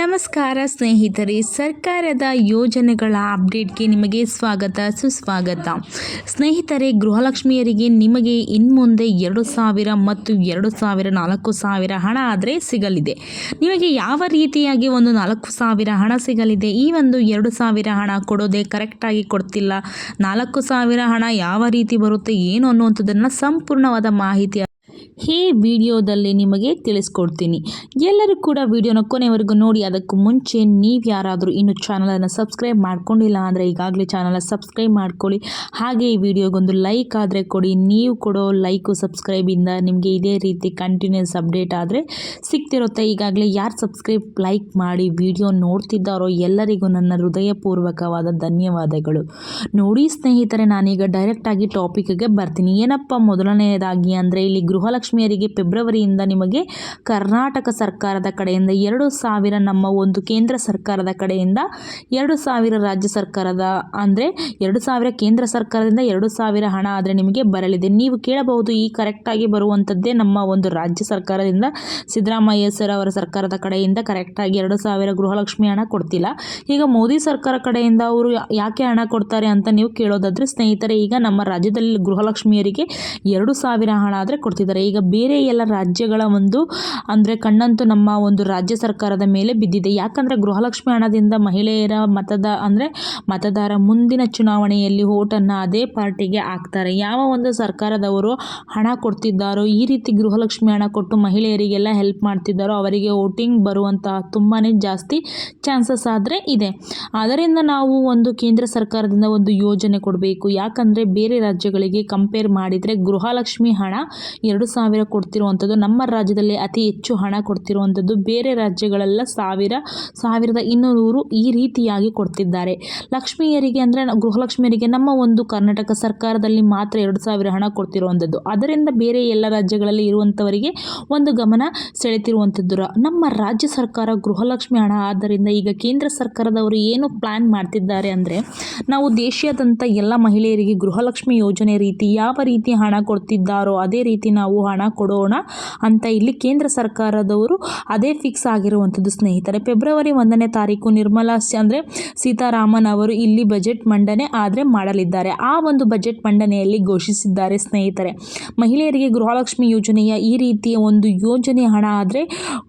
ನಮಸ್ಕಾರ ಸ್ನೇಹಿತರೆ, ಸರ್ಕಾರದ ಯೋಜನೆಗಳ ಅಪ್ಡೇಟ್ಗೆ ನಿಮಗೆ ಸ್ವಾಗತ, ಸುಸ್ವಾಗತ. ಸ್ನೇಹಿತರೆ, ಗೃಹಲಕ್ಷ್ಮಿಯರಿಗೆ ನಿಮಗೆ ಇನ್ಮುಂದೆ ಎರಡು ಸಾವಿರ ಮತ್ತು ಎರಡು ಸಾವಿರ ನಾಲ್ಕು ಸಾವಿರ ಹಣ ಆದರೆ ಸಿಗಲಿದೆ. ನಿಮಗೆ ಯಾವ ರೀತಿಯಾಗಿ ಒಂದು ನಾಲ್ಕು ಸಾವಿರ ಹಣ ಸಿಗಲಿದೆ? ಈ ಒಂದು ಎರಡು ಸಾವಿರ ಹಣ ಕೊಡೋದೇ ಕರೆಕ್ಟಾಗಿ ಕೊಡ್ತಿಲ್ಲ. ನಾಲ್ಕು ಸಾವಿರ ಹಣ ಯಾವ ರೀತಿ ಬರುತ್ತೆ, ಏನು ಅನ್ನುವಂಥದ್ದನ್ನು ಸಂಪೂರ್ಣವಾದ ಮಾಹಿತಿ ಈ ವಿಡಿಯೋದಲ್ಲಿ ನಿಮಗೆ ತಿಳಿಸ್ಕೊಡ್ತೀನಿ. ಎಲ್ಲರೂ ಕೂಡ ವಿಡಿಯೋನ ಕೊನೆವರೆಗೂ ನೋಡಿ, ಅದಕ್ಕೂ ಮುಂಚೆ ನೀವು ಯಾರಾದರೂ ಇನ್ನು ಚಾನಲನ್ನು ಸಬ್ಸ್ಕ್ರೈಬ್ ಮಾಡ್ಕೊಂಡಿಲ್ಲ ಅಂದರೆ ಈಗಾಗಲೇ ಚಾನಲ್ ಸಬ್ಸ್ಕ್ರೈಬ್ ಮಾಡ್ಕೊಳ್ಳಿ. ಹಾಗೆ ಈ ವಿಡಿಯೋಗೊಂದು ಲೈಕ್ ಆದರೆ ಕೊಡಿ. ನೀವು ಕೊಡೋ ಲೈಕು ಸಬ್ಸ್ಕ್ರೈಬಿಂದ ನಿಮಗೆ ಇದೇ ರೀತಿ ಕಂಟಿನ್ಯೂಸ್ ಅಪ್ಡೇಟ್ ಆದರೆ ಸಿಗ್ತಿರುತ್ತೆ. ಈಗಾಗಲೇ ಯಾರು ಸಬ್ಸ್ಕ್ರೈಬ್, ಲೈಕ್ ಮಾಡಿ ವಿಡಿಯೋ ನೋಡ್ತಿದ್ದಾರೋ ಎಲ್ಲರಿಗೂ ನನ್ನ ಹೃದಯಪೂರ್ವಕವಾದ ಧನ್ಯವಾದಗಳು. ನೋಡಿ ಸ್ನೇಹಿತರೆ, ನಾನೀಗ ಡೈರೆಕ್ಟಾಗಿ ಟಾಪಿಕ್ಗೆ ಬರ್ತೀನಿ. ಏನಪ್ಪ ಮೊದಲನೆಯದಾಗಿ ಅಂದರೆ ಇಲ್ಲಿ ಗೃಹಲಕ್ಷ್ಮಿಯರಿಗೆ ಫೆಬ್ರವರಿಯಿಂದ ನಿಮಗೆ ಕರ್ನಾಟಕ ಸರ್ಕಾರದ ಕಡೆಯಿಂದ ಎರಡು ಸಾವಿರ ನಮ್ಮ ಒಂದು ಕೇಂದ್ರ ಸರ್ಕಾರದ ಕಡೆಯಿಂದ ಎರಡು ಸಾವಿರ ರಾಜ್ಯ ಸರ್ಕಾರದ ಅಂದರೆ ಎರಡು ಸಾವಿರ ಕೇಂದ್ರ ಸರ್ಕಾರದಿಂದ ಎರಡು ಸಾವಿರ ಹಣ ಆದರೆ ನಿಮಗೆ ಬರಲಿದೆ. ನೀವು ಕೇಳಬಹುದು ಈ ಕರೆಕ್ಟಾಗಿ ಬರುವಂಥದ್ದೇ ನಮ್ಮ ಒಂದು ರಾಜ್ಯ ಸರ್ಕಾರದಿಂದ ಸಿದ್ದರಾಮಯ್ಯ ಸರ್ ಅವರ ಸರ್ಕಾರದ ಕಡೆಯಿಂದ ಕರೆಕ್ಟಾಗಿ ಎರಡು ಸಾವಿರ ಗೃಹಲಕ್ಷ್ಮಿ ಹಣ ಕೊಡ್ತಿಲ್ಲ. ಈಗ ಮೋದಿ ಸರ್ಕಾರ ಕಡೆಯಿಂದ ಅವರು ಯಾಕೆ ಹಣ ಕೊಡ್ತಾರೆ ಅಂತ ನೀವು ಕೇಳೋದಾದರೆ ಸ್ನೇಹಿತರೆ, ಈಗ ನಮ್ಮ ರಾಜ್ಯದಲ್ಲಿ ಗೃಹಲಕ್ಷ್ಮಿಯರಿಗೆ ಎರಡು ಸಾವಿರ ಹಣ ಆದರೆ ಕೊಡ್ತಿದ್ದಾರೆ. ಈಗ ಬೇರೆ ಎಲ್ಲ ರಾಜ್ಯಗಳ ಒಂದು, ಅಂದರೆ ಕಣ್ಣಂತೂ ನಮ್ಮ ಒಂದು ರಾಜ್ಯ ಸರ್ಕಾರದ ಮೇಲೆ ಬಿದ್ದಿದೆ. ಯಾಕಂದರೆ ಗೃಹಲಕ್ಷ್ಮಿ ಹಣದಿಂದ ಮಹಿಳೆಯರ ಮತದ, ಅಂದರೆ ಮತದಾರ ಮುಂದಿನ ಚುನಾವಣೆಯಲ್ಲಿ ಓಟನ್ನು ಅದೇ ಪಾರ್ಟಿಗೆ ಹಾಕ್ತಾರೆ. ಯಾವ ಒಂದು ಸರ್ಕಾರದವರು ಹಣ ಕೊಡ್ತಿದ್ದಾರೋ, ಈ ರೀತಿ ಗೃಹಲಕ್ಷ್ಮಿ ಹಣ ಕೊಟ್ಟು ಮಹಿಳೆಯರಿಗೆಲ್ಲ ಹೆಲ್ಪ್ ಮಾಡ್ತಿದ್ದಾರೋ, ಅವರಿಗೆ ವೋಟಿಂಗ್ ಬರುವಂತಹ ತುಂಬಾ ಜಾಸ್ತಿ ಚಾನ್ಸಸ್ ಆದರೆ ಇದೆ. ಅದರಿಂದ ನಾವು ಒಂದು ಕೇಂದ್ರ ಸರ್ಕಾರದಿಂದ ಒಂದು ಯೋಜನೆ ಕೊಡಬೇಕು. ಯಾಕಂದರೆ ಬೇರೆ ರಾಜ್ಯಗಳಿಗೆ ಕಂಪೇರ್ ಮಾಡಿದರೆ ಗೃಹಲಕ್ಷ್ಮಿ ಹಣ ಎರಡು ಕೊಡ್ತಿರುವಂಥದ್ದು, ನಮ್ಮ ರಾಜ್ಯದಲ್ಲಿ ಅತಿ ಹೆಚ್ಚು ಹಣ ಕೊಡ್ತಿರುವಂಥದ್ದು ಬೇರೆ ರಾಜ್ಯಗಳೆಲ್ಲ ಸಾವಿರ, ಸಾವಿರದ ಇನ್ನೂರು ಈ ರೀತಿಯಾಗಿ ಕೊಡ್ತಿದ್ದಾರೆ. ಲಕ್ಷ್ಮಿಯರಿಗೆ ಅಂದರೆ ಗೃಹಲಕ್ಷ್ಮಿಯರಿಗೆ ನಮ್ಮ ಒಂದು ಕರ್ನಾಟಕ ಸರ್ಕಾರದಲ್ಲಿ ಮಾತ್ರ ಎರಡು ಸಾವಿರ ಹಣ ಕೊಡ್ತಿರುವಂಥದ್ದು. ಅದರಿಂದ ಬೇರೆ ಎಲ್ಲ ರಾಜ್ಯಗಳಲ್ಲಿ ಇರುವಂಥವರಿಗೆ ಒಂದು ಗಮನ ಸೆಳೆತಿರುವಂಥದ್ದು. ನಮ್ಮ ರಾಜ್ಯ ಸರ್ಕಾರ ಗೃಹಲಕ್ಷ್ಮಿ ಹಣ. ಆದ್ದರಿಂದ ಈಗ ಕೇಂದ್ರ ಸರ್ಕಾರದವರು ಏನು ಪ್ಲ್ಯಾನ್ ಮಾಡ್ತಿದ್ದಾರೆ ಅಂದರೆ, ನಾವು ದೇಶಾದ್ಯಂತ ಎಲ್ಲ ಮಹಿಳೆಯರಿಗೆ ಗೃಹಲಕ್ಷ್ಮಿ ಯೋಜನೆ ರೀತಿ ಯಾವ ರೀತಿ ಹಣ ಕೊಡ್ತಿದ್ದಾರೋ, ಅದೇ ರೀತಿ ನಾವು ಕೊಡೋಣ ಅಂತ ಇಲ್ಲಿ ಕೇಂದ್ರ ಸರ್ಕಾರದವರು ಅದೇ ಫಿಕ್ಸ್ ಆಗಿರುವಂಥದ್ದು ಸ್ನೇಹಿತರೆ. ಫೆಬ್ರವರಿ ಒಂದನೇ ತಾರೀಕು ನಿರ್ಮಲಾ ಅಂದರೆ ಸೀತಾರಾಮನ್ ಅವರು ಇಲ್ಲಿ ಬಜೆಟ್ ಮಂಡನೆ ಆದರೆ ಮಾಡಲಿದ್ದಾರೆ. ಆ ಒಂದು ಬಜೆಟ್ ಮಂಡನೆಯಲ್ಲಿ ಘೋಷಿಸಿದ್ದಾರೆ ಸ್ನೇಹಿತರೆ. ಮಹಿಳೆಯರಿಗೆ ಗೃಹಲಕ್ಷ್ಮಿ ಯೋಜನೆಯ ಈ ರೀತಿಯ ಒಂದು ಯೋಜನೆ ಹಣ ಆದರೆ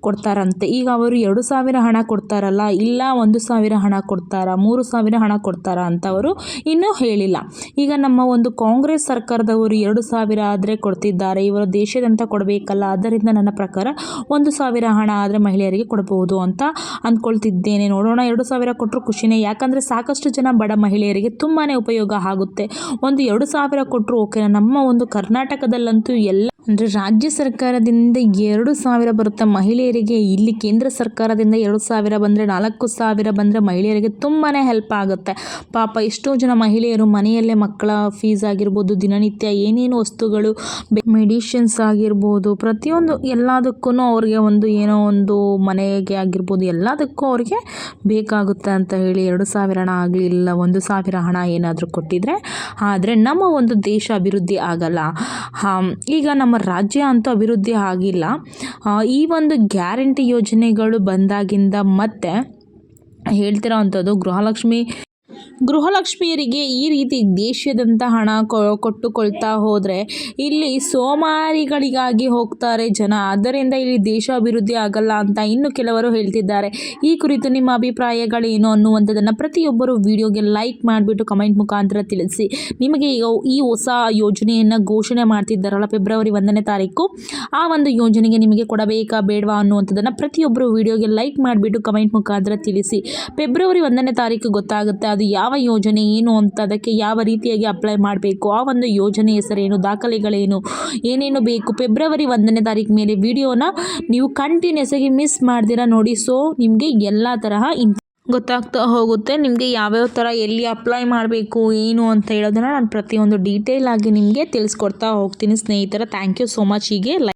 ಕೊಡ್ತಾರಂತೆ. ಈಗ ಅವರು ಎರಡು ಸಾವಿರ ಹಣ ಕೊಡ್ತಾರಲ್ಲ, ಇಲ್ಲ ಒಂದು ಸಾವಿರ ಹಣ ಕೊಡ್ತಾರಾ, ಮೂರು ಸಾವಿರ ಹಣ ಕೊಡ್ತಾರಾ ಅಂತ ಅವರು ಇನ್ನೂ ಹೇಳಿಲ್ಲ. ಈಗ ನಮ್ಮ ಒಂದು ಕಾಂಗ್ರೆಸ್ ಸರ್ಕಾರದವರು ಎರಡು ಸಾವಿರ ಆದರೆ ಕೊಡ್ತಿದ್ದಾರೆ. ಇವರು ದೇಶದಂತ ಕೊಡಬೇಕಲ್ಲ. ಆದ್ದರಿಂದ ನನ್ನ ಪ್ರಕಾರ ಒಂದು ಸಾವಿರ ಹಣ ಆದರೆ ಮಹಿಳೆಯರಿಗೆ ಕೊಡಬಹುದು ಅಂತ ಅಂದ್ಕೊಳ್ತಿದ್ದೇನೆ. ನೋಡೋಣ, ಎರಡು ಸಾವಿರ ಕೊಟ್ಟರು ಖುಷಿನೇ. ಯಾಕಂದರೆ ಸಾಕಷ್ಟು ಜನ ಬಡ ಮಹಿಳೆಯರಿಗೆ ತುಂಬಾ ಉಪಯೋಗ ಆಗುತ್ತೆ. ಒಂದು ಎರಡು ಸಾವಿರ ಕೊಟ್ಟರು ಓಕೆನಾ ನಮ್ಮ ಒಂದು ಕರ್ನಾಟಕದಲ್ಲಂತೂ ಎಲ್ಲ ಅಂದರೆ ರಾಜ್ಯ ಸರ್ಕಾರದಿಂದ ಎರಡು ಸಾವಿರ ಬರುತ್ತೆ ಮಹಿಳೆಯರಿಗೆ, ಇಲ್ಲಿ ಕೇಂದ್ರ ಸರ್ಕಾರದಿಂದ ಎರಡು ಸಾವಿರ ಬಂದರೆ ನಾಲ್ಕು ಸಾವಿರ ಬಂದರೆ ಮಹಿಳೆಯರಿಗೆ ತುಂಬಾ ಹೆಲ್ಪ್ ಆಗುತ್ತೆ. ಪಾಪ ಎಷ್ಟೋ ಜನ ಮಹಿಳೆಯರು ಮನೆಯಲ್ಲೇ ಮಕ್ಕಳ ಫೀಸ್ ಆಗಿರ್ಬೋದು, ದಿನನಿತ್ಯ ಏನೇನು ವಸ್ತುಗಳು ಮೆಡಿಷನ್ಸ್ ಆಗಿರ್ಬೋದು, ಪ್ರತಿಯೊಂದು ಎಲ್ಲದಕ್ಕೂ ಅವ್ರಿಗೆ ಒಂದು ಏನೋ ಒಂದು ಮನೆಗೆ ಆಗಿರ್ಬೋದು, ಎಲ್ಲದಕ್ಕೂ ಅವ್ರಿಗೆ ಬೇಕಾಗುತ್ತೆ ಅಂತ ಹೇಳಿ ಎರಡು ಸಾವಿರ ಹಣ ಆಗಲಿ ಇಲ್ಲ ಒಂದು ಸಾವಿರ ಹಣ ಏನಾದರೂ ಕೊಟ್ಟಿದ್ರೆ, ಆದರೆ ನಮ್ಮ ಒಂದು ದೇಶ ಅಭಿವೃದ್ಧಿ ಆಗಲ್ಲ. ಈಗ ನಮ್ಮ ರಾಜ್ಯ ಅಂತೂ ಅಭಿವೃದ್ಧಿ ಆಗಿಲ್ಲ. ಈ ಒಂದು ಗ್ಯಾರಂಟಿ ಯೋಜನೆಗಳು ಬಂದಾಗಿಂದ ಮತ್ತೆ ಹೇಳ್ತಿರೋ ಅಂಥದ್ದು ಗೃಹಲಕ್ಷ್ಮಿ ಗೃಹಲಕ್ಷ್ಮಿಯರಿಗೆ ಈ ರೀತಿ ದೇಶದಂತ ಹಣ ಕೊಟ್ಟುಕೊಳ್ತಾ ಹೋದರೆ ಇಲ್ಲಿ ಸೋಮಾರಿಗಳಿಗಾಗಿ ಹೋಗ್ತಾರೆ ಜನ. ಆದ್ದರಿಂದ ಇಲ್ಲಿ ದೇಶ ಅಭಿವೃದ್ಧಿ ಆಗಲ್ಲ ಅಂತ ಇನ್ನು ಕೆಲವರು ಹೇಳ್ತಿದ್ದಾರೆ. ಈ ಕುರಿತು ನಿಮ್ಮ ಅಭಿಪ್ರಾಯಗಳೇನು ಅನ್ನುವಂಥದ್ದನ್ನು ಪ್ರತಿಯೊಬ್ಬರು ವಿಡಿಯೋಗೆ ಲೈಕ್ ಮಾಡಿಬಿಟ್ಟು ಕಮೆಂಟ್ ಮುಖಾಂತರ ತಿಳಿಸಿ. ನಿಮಗೆ ಈ ಹೊಸ ಯೋಜನೆಯನ್ನು ಘೋಷಣೆ ಮಾಡ್ತಿದ್ದಾರಲ್ಲ ಫೆಬ್ರವರಿ ಒಂದನೇ ತಾರೀಕು? ಆ ಒಂದು ಯೋಜನೆಗೆ ನಿಮಗೆ ಕೊಡಬೇಕಾ ಬೇಡವಾ ಅನ್ನುವಂಥದ್ದನ್ನು ಪ್ರತಿಯೊಬ್ಬರು ವಿಡಿಯೋಗೆ ಲೈಕ್ ಮಾಡಿಬಿಟ್ಟು ಕಮೆಂಟ್ ಮುಖಾಂತರ ತಿಳಿಸಿ. ಫೆಬ್ರವರಿ ಒಂದನೇ ತಾರೀಕು ಗೊತ್ತಾಗುತ್ತೆ. ಅದು ಯಾವ ಯೋಜನೆ ಏನು ಅಂತ ಅದಕ್ಕೆ ಯಾವ ರೀತಿಯಾಗಿ ಅಪ್ಲೈ ಮಾಡಬೇಕು? ಆ ಒಂದು ಯೋಜನೆ ಹೆಸರೇನು? ದಾಖಲೆಗಳೇನು? ಏನೇನು ಬೇಕು? ಫೆಬ್ರವರಿ ಒಂದನೇ ತಾರೀಕು ಮೇಲೆ ವಿಡಿಯೋನ ನೀವು ಕಂಟಿನ್ಯೂಸ್ ಆಗಿ ಮಿಸ್ ಮಾಡ್ದಿರ ನೋಡಿ. ಸೊ ನಿಮಗೆ ಎಲ್ಲ ತರಹ ಗೊತ್ತಾಗ್ತಾ ಹೋಗುತ್ತೆ. ನಿಮಗೆ ಯಾವ್ಯಾವ ಥರ ಎಲ್ಲಿ ಅಪ್ಲೈ ಮಾಡಬೇಕು, ಏನು ಅಂತ ಹೇಳೋದನ್ನ ನಾನು ಪ್ರತಿಯೊಂದು ಡೀಟೇಲ್ ಆಗಿ ನಿಮಗೆ ತಿಳಿಸ್ಕೊಡ್ತಾ ಹೋಗ್ತೀನಿ ಸ್ನೇಹಿತರ. ಥ್ಯಾಂಕ್ ಯು ಸೋ ಮಚ್ ಹೀಗೆ